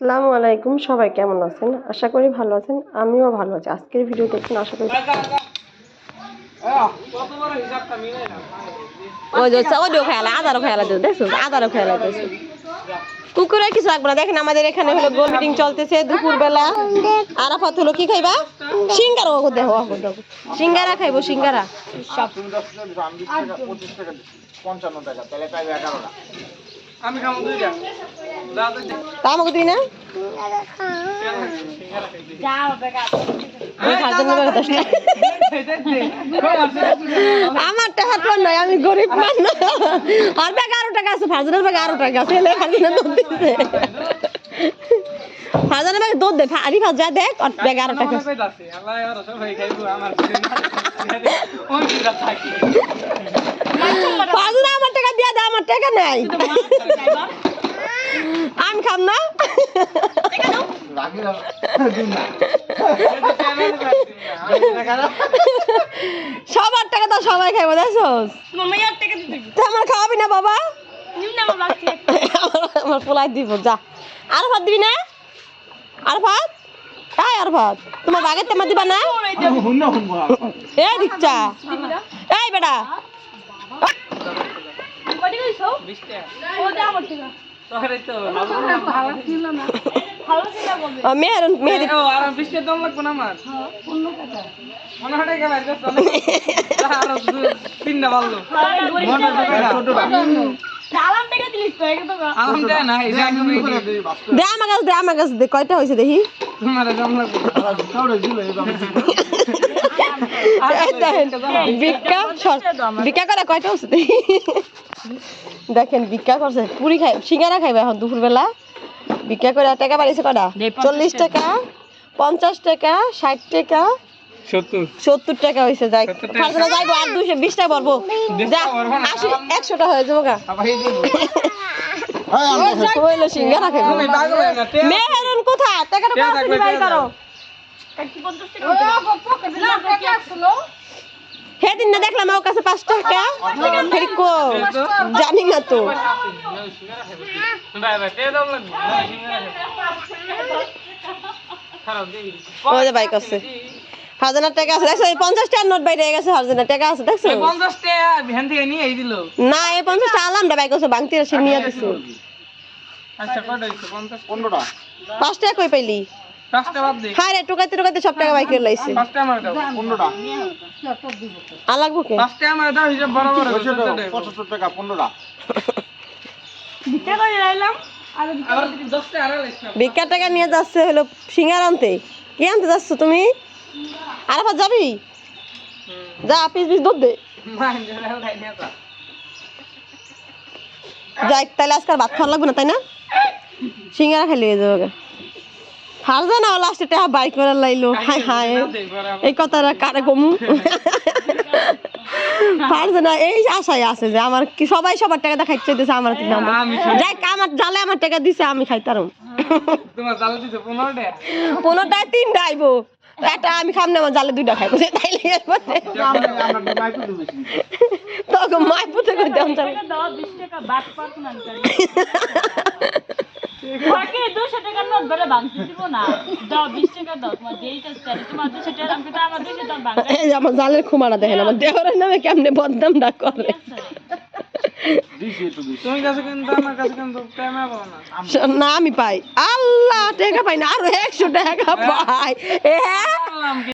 আসসালামু আলাইকুম সবাই কেমন আছেন? আশা করি ভালো আছেন আমিও ভালো আছি। আজকের ভিডিও দেখুন আশা করি ওই যে ওইটাও খেলা আদারও খেলা দিও দেখছ? আদারও খেলা দিয়েছ কুকুরের কিছু লাগবে না দেখেন আমাদের এখানে হলো গোল মিটিং চলতেছে দুপুর বেলা আরাফাত হলো কি খাইবা? সিঙ্গারা ওগো দেখো ওগো দেখো। সিঙ্গারা খাইবো সিঙ্গারা। টাকা টাকা তাহলে পাইবে এগারোটা আমি খাব দুইটা আমাকে দিই না। আমার টাকা তো নয় আমি গরিব মানুষ। আর ব্যাগ আরও টাকা আছে ফারজানের ব্যাগ আরও টাকা আছে এলে ফারজানের দুধ দিচ্ছে ফারজানের ব্যাগ দুধ দে আরি ফাজ দেখ আর ব্যাগ আরও টাকা আছে। ফারজান আমার টাকা দিয়া দে আমার টাকা নাই। আমি খাম না। সবার টাকা তো সবাই খাইবো দেখছোস? তুই আমার খাওয়াবি না বাবা? আমার- পোলাই দিব যা। আর ভাত দিবি না? আর ভাত এই আর ভাত তোমার বাগের তেমা দিবা না? হুন না হুন এই দিচ্ছা। এই বেটা মেয়ের মেহেদি তিনটা ভালো ছোটটা আরাম দেয় না এই যে একদমই করে দিই বাস্তব দে আমার কাছে দে আমার? কাছে দে কয়টা হয়েছে দেখি? সর- ভিক্ষা করে কয়টা হচ্ছে দেখি? দেখেন ভিক্ষা করছে পুরি খাই সিঙ্গারা খাইবে এখন দুপুরবেলা ভিক্ষা করে টাকা বাড়িয়েছে কটা চল্লিশ টাকা পঞ্চাশ টাকা ষাট টাকা সত্তর টাকা হয়েছে যাই যাইবো আর বিশ টাকা যা আশি একশোটা হয়ে যাব গা হ্যাঁ সিঙ্গারা খাইবো হয়ে মেহেরুন টাকাটা করো সেদিন না দেখলাম ওর কাছে পাঁচ টাকা। ফেরকো জানি না তো। ভাই ভাই তে দাম লাগবে খারাপ দেই ওই যে বাইক আছে। হাজার টাকা আছে। দেখছ এই পঞ্চাশ টাকার নোট বাইরে গেছে হাজার টাকা আছে দেখছ? পঞ্চাশ টাকা ভ্যান থেকে নিয়ে দিল। না এই পঞ্চাশ টাকা আলামটা বাইক আছে বাংতি সে নিয়ে আচ্ছা পনেরোটা পাঁচ টাকা কই পাইলি? হায় রে টোকাইতে টোকাইতে সব টাকা লাইছে। আর লাগবো কে? টাকা নিয়ে যাচ্ছে হলো সিঙ্গার আনতে। কি আনতে যাচ্ছ তুমি? আর আবার যাবি যা পিস পিস দুধ দে। যাই তাহলে আজকাল ভাত খাওয়া লাগবে না তাই না? সিঙ্গারা খাইলে হয়ে যাবে। হারজা না লাস্টে টাকা বাইক করে লাইলো। হাই হাই এই কথাটা কারে কমু? পারছে না এই আশায় আছে যে আমার কি সবাই সবার টাকা দেখাই চাইতেছে আমার কি দাম আমি যাই আমার জালে আমার টাকা দিছে আমি খাইতাম তোমার জালে দিতে পনেরো টাকা পনেরোটায় তিনটা আইবো। একটা আমি খাম না আমার জালে দুইটা খাইবো সে মাইকো দিবি তখন মায় পুঁতে করে দেওয়া যাবে দুশো টাকার নোট বেড়ে ভাঙতে দিব না। দাও বিশ টাকা দাও তোমার যেই কাজ করে তোমার দুশো টাকা দাম কিন্তু আমার দুশো দাম ভাঙতে এই যে আমার জালের খুমারা দেখেন আমার দেহরের নামে কেমনে বদনামটা করে। না। না আমি পাই। আল্লাহ টাকা পাই না আরও একশো টাকা পাই। বললাম কি